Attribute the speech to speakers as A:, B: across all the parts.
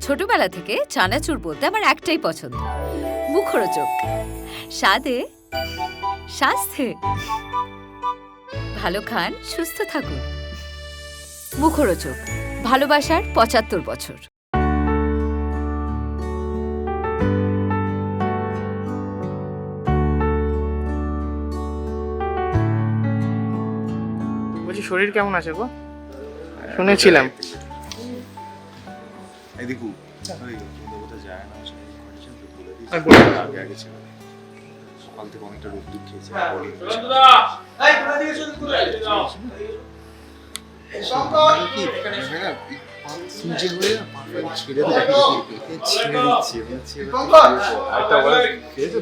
A: ছোটবেলা থেকে চানাচুর বলতে আমার একটাই পছন্দ। মুখরোচক। স্বাদে, স্বাস্থ্যে। ভালো খান, সুস্থ থাকুন। মুখরোচক। ভালোবাসার পঁচাত্তর বছর।
B: বলছি, শরীর কেমন আছে গো? শুনেছিলাম।
C: এই দেখু ওই কোথাও যায় না আসলে কন্ডিশন তো বলে দিয়েছি।
B: আর বলে
C: আগে আগে ছিল। সকাল থেকে অনেকটা রোদ দুধ খেয়েছে বডি হ্যাঁ ছেড়ে তো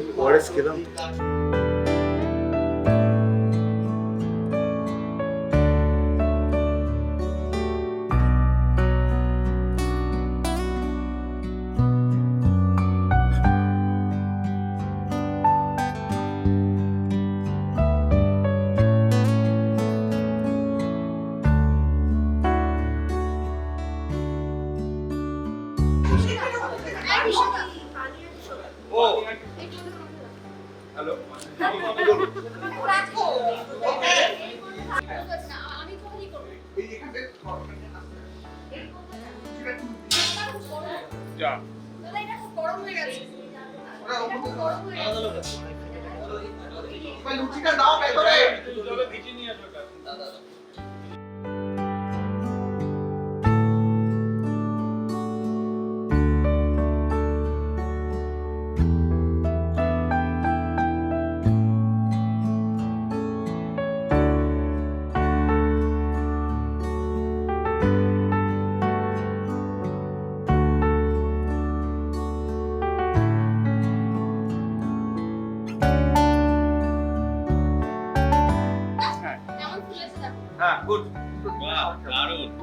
C: ছেড়ে দিচ্ছি মানে ছেড়ে একটা ওরা খেয়েছে পরে খেলাম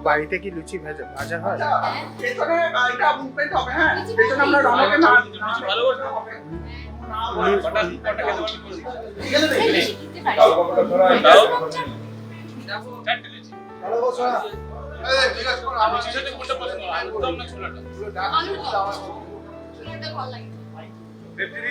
B: বাড়িতে কি লুচি ভাজা ভাজা হয়?
D: পেছনে এটা মুভমেন্ট হবে হ্যাঁ পেছনে আমরা রনকে না এখানে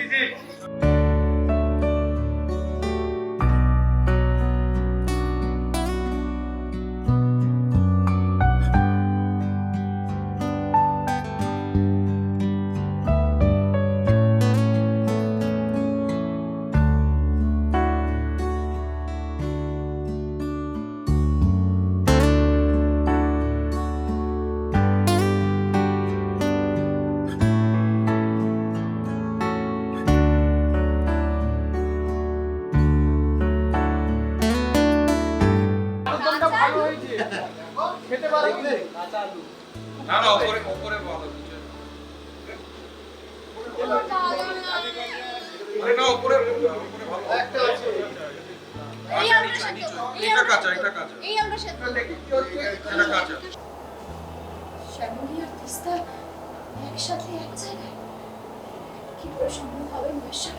D: না খেতে পারো
E: এই আমরা সেদ্ধ। এই আমরা সেদ্ধ।
D: দেখি কি হচ্ছে।
E: শ্যামলী আর তিস্তা একসাথে এক জায়গায়। কি করে সম্ভব হবে মহেশ্বর?